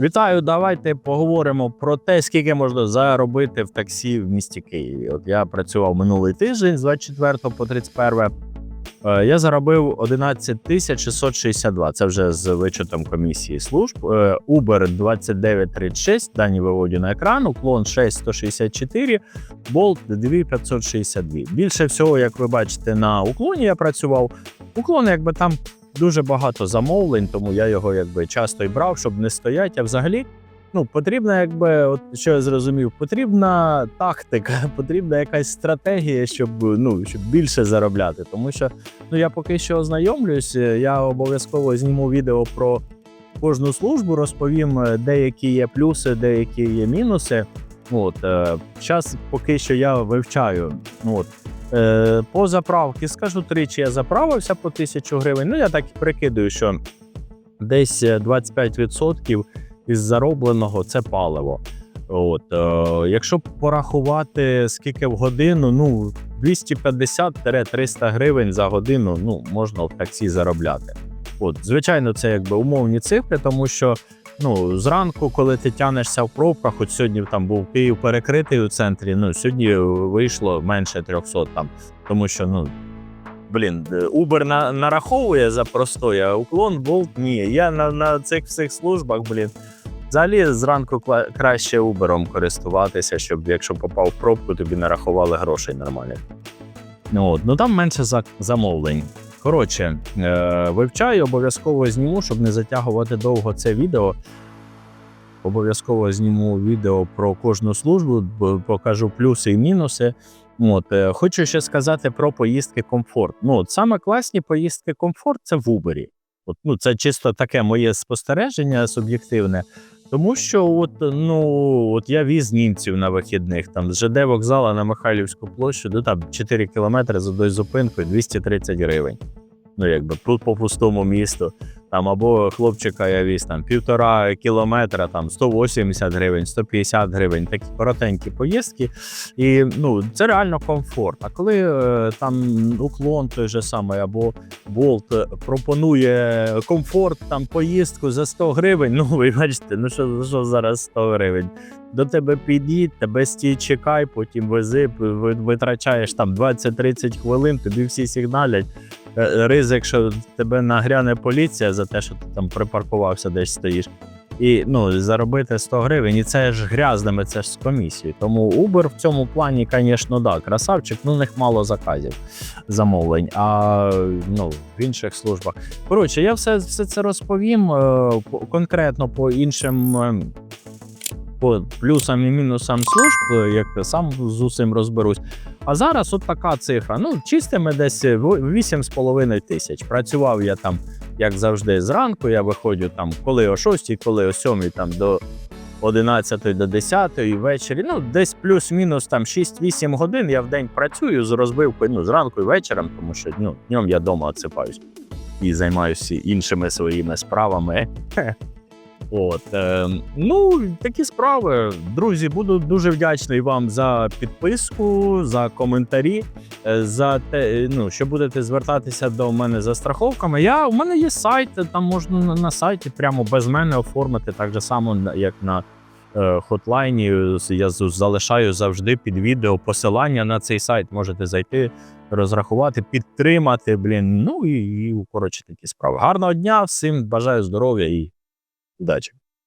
Вітаю, давайте поговоримо про те, скільки можна заробити в таксі в місті Києві. От я працював минулий тиждень з 24 по 31. Е, Я заробив 11 тисяч 662. Це вже з вичетом комісії служб. Е, Uber 2936, дані виводі на екран, уклон 6164, Bolt 2562. Більше всього, як ви бачите, на уклоні я працював. Уклон, якби там дуже багато замовлень, тому я його якби часто і брав, щоб не стояти. А взагалі, ну потрібна, якби, от що я зрозумів, потрібна тактика, потрібна якась стратегія, щоб ну щоб більше заробляти. Тому що ну я поки що ознайомлюсь, е, я обов'язково зніму відео про кожну службу, розповім, е, деякі є плюси, деякі є мінуси. От зараз поки що я вивчаю. Ну, От Е, по заправки скажу тричі, я заправився по тисячу гривень. Ну я так і прикидаю, що десь е, 25% із заробленого це паливо. От, е, якщо порахувати скільки в годину, ну 250-300 гривень за годину ну, можна в таксі заробляти. От, звичайно, це якби умовні цифри, тому що ну, зранку, коли ти тянешся в пробках, от сьогодні там був Київ перекритий у центрі. Ну сьогодні вийшло менше 300 там, тому що ну. Блін, Uber на, нараховує за простой, а уклон Bolt ні. Я на, на цих всіх службах, блін. Взагалі зранку кла- краще Uber користуватися, щоб якщо попав в пробку, тобі нарахували грошей нормально. Ну, от, ну там менше за, замовлень. Коротше, е, вивчаю, обов'язково зніму, щоб не затягувати довго це відео. Обов'язково зніму відео про кожну службу, покажу плюси і мінуси. От, е, хочу ще сказати про поїздки комфорт. Ну, от саме класні поїздки комфорт це в Убері. От, ну, це чисто таке моє спостереження суб'єктивне. Тому що от, ну, от я віз німців на вихідних там з ЖД вокзала на Михайлівську площу, ну там 4 кілометри з одною зупинкою 230 гривень. Ну, якби по пустому місту. Там або хлопчика я віз там півтора кілометра, там 180 гривень, 150 гривень, такі коротенькі поїздки. І ну, це реально комфорт. А коли е, там уклон той же самий, або Болт пропонує комфорт, там поїздку за 100 гривень, ну ви бачите, ну що, що зараз 100 гривень? До тебе під'їдь, тебе стій, чекай, потім вези, витрачаєш там 20-30 хвилин, тобі всі сигналять. Е, Ризик, що тебе нагряне поліція за те, що ти там припаркувався, десь стоїш. І ну, заробити 100 гривень, і це ж грязними, це ж з комісією. Тому Uber в цьому плані, звісно, да, красавчик, ну, у них мало заказів, замовлень, а ну, в інших службах. Коротше, я все, все це розповім е, конкретно по іншим. Е, По плюсам і мінусам служб, е, як сам з усім розберусь. А зараз от така цифра. Ну, чистими десь е, в- 8,5 тисяч. Працював я там, як завжди, зранку. Я виходжу там коли о 6, коли о 7, там до 11 до 10 ввечері. Ну, десь плюс-мінус там 6-8 годин я в день працюю з розбивкою ну, зранку і вечором, тому що ну, днем я вдома отсипаюсь і займаюся іншими своїми справами. От, е, ну, такі справи. Друзі, буду дуже вдячний вам за підписку, за коментарі, е, за те, ну, що будете звертатися до мене за страховками. Я, у мене є сайт, там можна на, на сайті прямо без мене оформити, так же само, як на е, хотлайні. Я залишаю завжди під відео посилання на цей сайт. Можете зайти, розрахувати, підтримати. Блін. Ну і, і коротше такі справи. Гарного дня, всім бажаю здоров'я і удачі.